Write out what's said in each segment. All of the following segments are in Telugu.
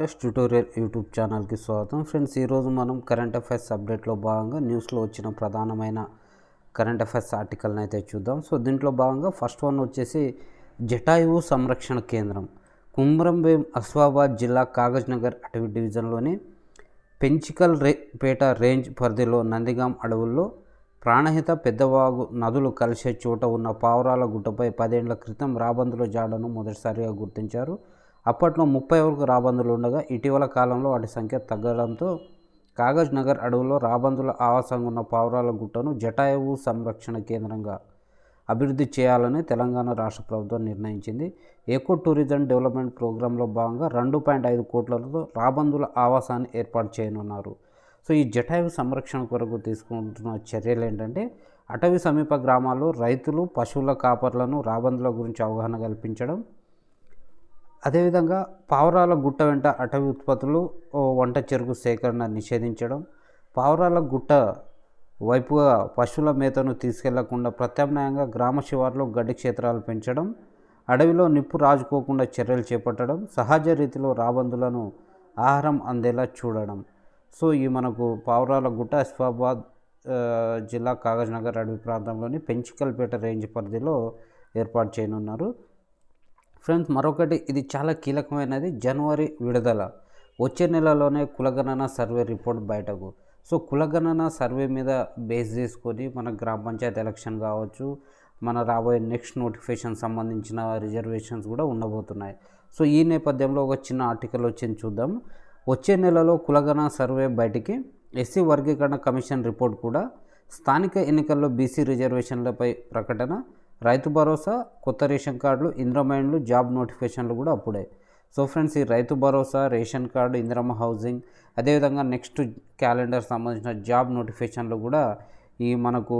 టెస్ట్ ట్యూటోరియల్ యూట్యూబ్ ఛానల్కి స్వాగతం. ఫ్రెండ్స్ ఈరోజు మనం కరెంట్ అఫైర్స్ అప్డేట్లో భాగంగా న్యూస్లో వచ్చిన ప్రధానమైన కరెంట్ అఫైర్స్ ఆర్టికల్ని అయితే చూద్దాం. సో దీంట్లో భాగంగా ఫస్ట్ వన్ వచ్చేసి జటాయువు సంరక్షణ కేంద్రం. కుమ్రంభీం అస్వాబాద్ జిల్లా కాగజ్ నగర్ అటవీ డివిజన్లోని పెంచికల్ రే పేట రేంజ్ పరిధిలో నందిగాం అడవుల్లో ప్రాణహిత పెద్దవాగు నదులు కలిసే చోట ఉన్న పావురాల గుట్టపై పదేళ్ళ క్రితం రాబందుల జాడను మొదటిసారిగా గుర్తించారు. అప్పట్లో ముప్పై వరకు రాబందులు ఉండగా ఇటీవల కాలంలో వాటి సంఖ్య తగ్గడంతో కాగజ్ నగర్ అడవుల్లో రాబందుల ఆవాసంగా ఉన్న పావురాల గుట్టను జటాయువు సంరక్షణ కేంద్రంగా అభివృద్ధి చేయాలని తెలంగాణ రాష్ట్ర ప్రభుత్వం నిర్ణయించింది. ఎకో టూరిజం డెవలప్మెంట్ ప్రోగ్రాంలో భాగంగా రెండు పాయింట్ ఐదు కోట్లతో రాబందుల ఆవాసాన్ని ఏర్పాటు చేయనున్నారు. సో ఈ జటాయువు సంరక్షణ కొరకు తీసుకుంటున్న చర్యలు ఏంటంటే అటవీ సమీప గ్రామాల్లో రైతులు పశువుల కాపర్లను రాబందుల గురించి అవగాహన కల్పించడం అదేవిధంగా పావురాల గుట్ట వెంట అటవీ ఉత్పత్తులు వంట చెరుకు సేకరణ నిషేధించడం పావురాల గుట్ట వైపుగా పశువుల మేతను తీసుకెళ్ళకుండా ప్రత్యామ్నాయంగా గ్రామ శివార్లో గడ్డి క్షేత్రాలు పెంచడం అడవిలో నిప్పు రాజుకోకుండా చర్యలు చేపట్టడం సహజ రీతిలో రాబందులను ఆహారం అందేలా చూడడం. సో ఈ మనకు పావురాల గుట్ట అసిఫాబాద్ జిల్లా కాగజ్ నగర్ అడవి ప్రాంతంలోని పెంచికల్పేట రేంజ్ పరిధిలో ఏర్పాటు చేయనున్నారు. ఫ్రెండ్స్ మరొకటి ఇది చాలా కీలకమైనది జనవరి విడుదల. వచ్చే నెలలోనే కులగణన సర్వే రిపోర్ట్ బయటకు. సో కులగణన సర్వే మీద బేస్ చేసుకొని మన గ్రామ పంచాయతీ ఎలక్షన్ కావచ్చు మన రాబోయే నెక్స్ట్ నోటిఫికేషన్ సంబంధించిన రిజర్వేషన్స్ కూడా ఉండబోతున్నాయి. సో ఈ నేపథ్యంలో ఒక చిన్న ఆర్టికల్ వచ్చింది చూద్దాం. వచ్చే నెలలో కులగణ సర్వే బయటికి ఎస్సీ వర్గీకరణ కమిషన్ రిపోర్ట్ కూడా స్థానిక ఎన్నికల్లో బీసీ రిజర్వేషన్లపై ప్రకటన రైతు భరోసా కొత్త రేషన్ కార్డులు ఇంద్రమైండ్లు జాబ్ నోటిఫికేషన్లు కూడా అప్పుడే. సో ఫ్రెండ్స్ ఈ Rythu Bharosa ration card Indiramma housing అదేవిధంగా నెక్స్ట్ క్యాలెండర్ సంబంధించిన జాబ్ నోటిఫికేషన్లు కూడా ఈ మనకు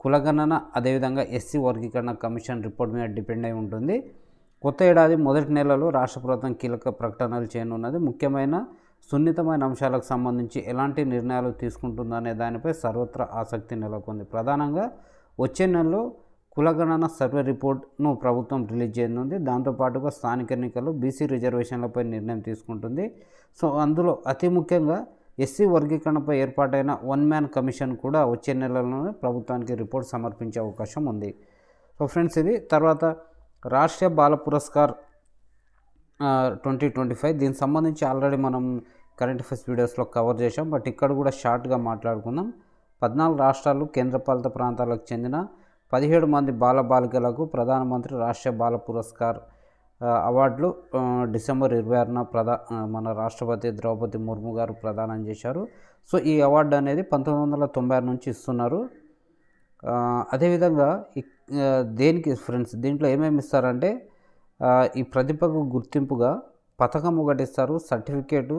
కులగణన అదేవిధంగా ఎస్సీ వర్గీకరణ కమిషన్ రిపోర్ట్ మీద డిపెండ్ అయి ఉంటుంది. కొత్త ఏడాది మొదటి నెలలో రాష్ట్ర ప్రభుత్వం కీలక ప్రకటనలు చేయనున్నది. ముఖ్యమైన సున్నితమైన అంశాలకు సంబంధించి ఎలాంటి నిర్ణయాలు తీసుకుంటుందనే దానిపై సర్వత్రా ఆసక్తి నెలకొంది. ప్రధానంగా వచ్చే నెలలో కులగణన సర్వే రిపోర్ట్ను ప్రభుత్వం రిలీజ్ చేయనుంది. దాంతోపాటుగా స్థానిక ఎన్నికలు బీసీ రిజర్వేషన్లపై నిర్ణయం తీసుకుంటుంది. సో అందులో అతి ముఖ్యంగా ఎస్సీ వర్గీకరణపై ఏర్పాటైన వన్ మ్యాన్ కమిషన్ కూడా వచ్చే నెలలోనే ప్రభుత్వానికి రిపోర్ట్ సమర్పించే అవకాశం ఉంది. సో ఫ్రెండ్స్ ఇది తర్వాత Rashtriya Bal Puraskar twenty twenty five. దీనికి సంబంధించి ఆల్రెడీ మనం కరెంట్ అఫైర్స్ వీడియోస్లో కవర్ చేసాం బట్ ఇక్కడ కూడా షార్ట్గా మాట్లాడుకుందాం. పద్నాలుగు రాష్ట్రాలు కేంద్రపాలిత ప్రాంతాలకు చెందిన పదిహేడు మంది బాల బాలికలకు ప్రధానమంత్రి రాష్ట్రీయ బాల పురస్కార్ అవార్డులు డిసెంబర్ ఇరవై ఆరున ప్రధా మన రాష్ట్రపతి ద్రౌపది ముర్ము గారు ప్రదానం చేశారు. సో ఈ అవార్డు అనేది పంతొమ్మిది వందల తొంభై ఆరు నుంచి ఇస్తున్నారు. అదేవిధంగా దేనికి ఫ్రెండ్స్ దీంట్లో ఏమేమి ఇస్తారంటే ఈ ప్రతిభకు గుర్తింపుగా పథకం ఒకటి ఇస్తారు. సర్టిఫికేటు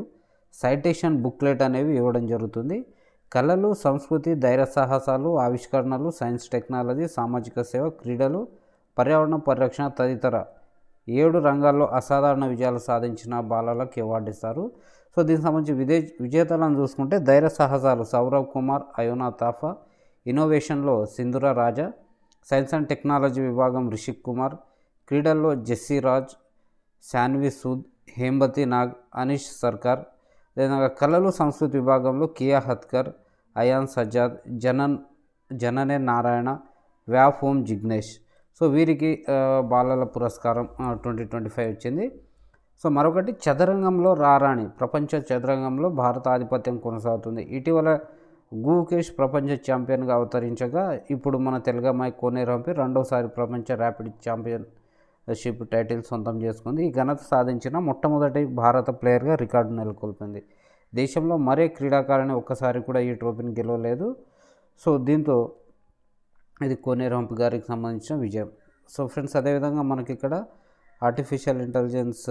సైటేషన్ బుక్లెట్ అనేవి ఇవ్వడం జరుగుతుంది. కళలు సంస్కృతి ధైర్య సాహసాలు ఆవిష్కరణలు సైన్స్ టెక్నాలజీ సామాజిక సేవ క్రీడలు పర్యావరణ పరిరక్షణ తదితర ఏడు రంగాల్లో అసాధారణ విజయాలు సాధించిన బాలలకు అవార్డు ఇస్తారు. సో దీనికి సంబంధించి విదే విజేతలను చూసుకుంటే ధైర్య సాహసాలు Sourav Kumar Ayona తాఫా ఇన్నోవేషన్లో Sindhura Raja science and technology విభాగం రిషిక్ కుమార్ క్రీడల్లో జెస్సీ రాజ్ శాన్వి సూద్ హేంబతి నాగ్ అనీష్ సర్కార్ అదేవిధంగా కళలు సంస్కృతి విభాగంలో కియా హత్కర్ అయాన్ సజ్జాద్ జనన్ జననే నారాయణ వ్యాఫ్ హోమ్ జిగ్నేష్. సో వీరికి బాలల పురస్కారం ట్వంటీ ట్వంటీ ఫైవ్ వచ్చింది. సో మరొకటి చదరంగంలో రారాణి ప్రపంచ చదరంగంలో భారత ఆధిపత్యం కొనసాగుతుంది. ఇటీవల గూకేష్ ప్రపంచ ఛాంపియన్గా అవతరించగా ఇప్పుడు మన తెలుగమ్మాయి కోనేరంపి రెండోసారి ప్రపంచ ర్యాపిడ్ ఛాంపియన్షిప్ టైటిల్ సొంతం చేసుకుంది. ఈ ఘనత సాధించిన మొట్టమొదటి భారత ప్లేయర్గా రికార్డు నెలకొల్పింది. దేశంలో మరే క్రీడాకారిణి ఒక్కసారి కూడా ఈ ట్రోఫీని గెలవలేదు. సో దీంతో ఇది కోనేరంప్ గారికి సంబంధించిన విజయం. సో ఫ్రెండ్స్ అదేవిధంగా మనకి ఇక్కడ ఆర్టిఫిషియల్ ఇంటెలిజెన్స్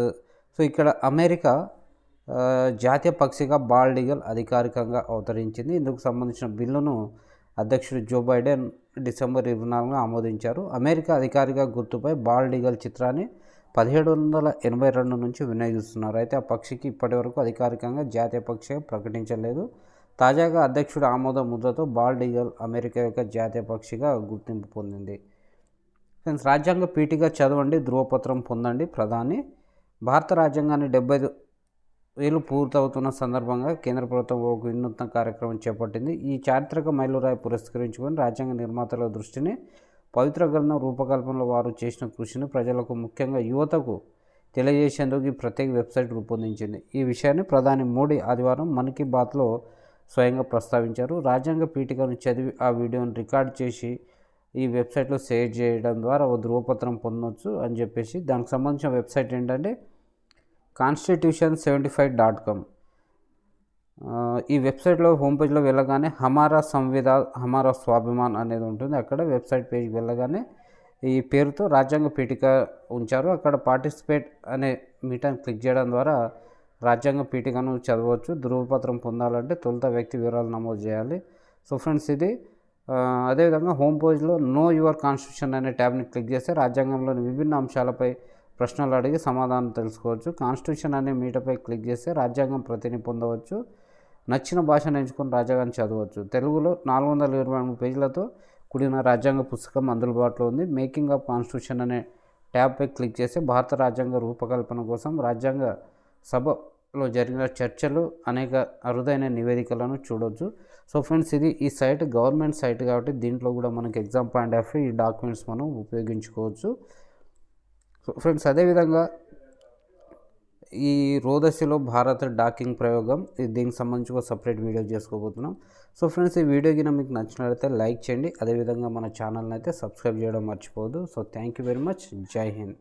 సో ఇక్కడ అమెరికా జాతీయ పక్షిగా బాల్డ్ ఈగల్ అధికారికంగా అవతరించింది. ఇందుకు సంబంధించిన బిల్లును అధ్యక్షుడు జో బైడెన్ డిసెంబర్ ఇరవై నాలుగున ఆమోదించారు. అమెరికా అధికారిక గుర్తుపై బాల్డ్ ఈగల్ చిత్రాన్ని పదిహేడు వందల ఎనభై రెండు నుంచి వినియోగిస్తున్నారు అయితే ఆ పక్షికి ఇప్పటివరకు అధికారికంగా జాతీయ పక్షిగా ప్రకటించలేదు. తాజాగా అధ్యక్షుడు ఆమోద ముద్రతో బాల్డ్ ఈగల్ అమెరికా యొక్క జాతీయ పక్షిగా గుర్తింపు పొందింది. ఫ్రెండ్స్ రాజ్యాంగ పీఠిగా చదవండి ధృవపత్రం పొందండి ప్రధాని. భారత రాజ్యాంగాన్ని డెబ్బై ఏళ్ళు పూర్తవుతున్న సందర్భంగా కేంద్ర ప్రభుత్వం ఒక వినూత్న కార్యక్రమం చేపట్టింది. ఈ చారిత్రక మైలురాయి పురస్కరించుకొని రాజ్యాంగ నిర్మాతల దృష్టిని పవిత్ర గ్రంథం రూపకల్పనలో వారు చేసిన కృషిని ప్రజలకు ముఖ్యంగా యువతకు తెలియజేసేందుకు ఈ ప్రత్యేక వెబ్సైట్ రూపొందించింది. ఈ విషయాన్ని ప్రధాని మోడీ ఆదివారం మన్ కీ బాత్లో స్వయంగా ప్రస్తావించారు. రాజ్యాంగ పీఠికను చదివి ఆ వీడియోను రికార్డ్ చేసి ఈ వెబ్సైట్లో షేర్ చేయడం ద్వారా ఒక ధృవపత్రం పొందవచ్చు అని చెప్పేసి దానికి సంబంధించిన వెబ్సైట్ ఏంటంటే constitution seventy five dot com ఈ వెబ్సైట్లో హోమ్ పేజ్లో వెళ్ళగానే హమారా సంవిధా హమారా స్వాభిమాన్ అనేది ఉంటుంది. అక్కడ వెబ్సైట్ పేజ్కి వెళ్ళగానే ఈ పేరుతో రాజ్యాంగ పీఠిక ఉంచారు. అక్కడ పార్టిసిపేట్ అనే మీటర్ని క్లిక్ చేయడం ద్వారా రాజ్యాంగ పీఠికను చదవచ్చు ధృవపత్రం పొందాలంటే తొలుత వ్యక్తి వివరాలు నమోదు చేయాలి. సో ఫ్రెండ్స్ ఇది. అదేవిధంగా హోమ్ పేజ్లో నో యువర్ కాన్స్టిట్యూషన్ అనే ట్యాబ్ని క్లిక్ చేస్తే రాజ్యాంగంలోని విభిన్న అంశాలపై ప్రశ్నలు అడిగి సమాధానం తెలుసుకోవచ్చు. కాన్స్టిట్యూషన్ అనే మీటపై క్లిక్ చేస్తే రాజ్యాంగం ప్రతిని పొందవచ్చు. నచ్చిన భాషను ఎంచుకొని రాజ్యాంగాన్ని చదవచ్చు. తెలుగులో నాలుగు వందల ఇరవై మూడు పేజీలతో కూడిన రాజ్యాంగ పుస్తకం అందుబాటులో ఉంది. మేకింగ్ ఆఫ్ కాన్స్టిట్యూషన్ అనే ట్యాబ్పై క్లిక్ చేస్తే భారత రాజ్యాంగ రూపకల్పన కోసం రాజ్యాంగ సభలో జరిగిన చర్చలు అనేక అరుదైన నివేదికలను చూడవచ్చు సో ఫ్రెండ్స్ ఇది ఈ సైట్ గవర్నమెంట్ సైట్ కాబట్టి దీంట్లో కూడా మనకి ఎగ్జామ్ పాయింట్ ఆఫ్ ఈ డాక్యుమెంట్స్ మనం ఉపయోగించుకోవచ్చు. సో ఫ్రెండ్స్ అదేవిధంగా ఈ రోదశిలో భారత్ డాకింగ్ ప్రయోగం ఇది దీనికి సంబంధించి ఒక సపరేట్ వీడియో చేసుకోబోతున్నాం. సో ఫ్రెండ్స్ ఈ వీడియో కింద మీకు నచ్చినట్లయితే లైక్ చేయండి. అదేవిధంగా మన ఛానల్ని అయితే సబ్స్క్రైబ్ చేయడం మర్చిపోవద్దు. So thank you very much. జై హింద్.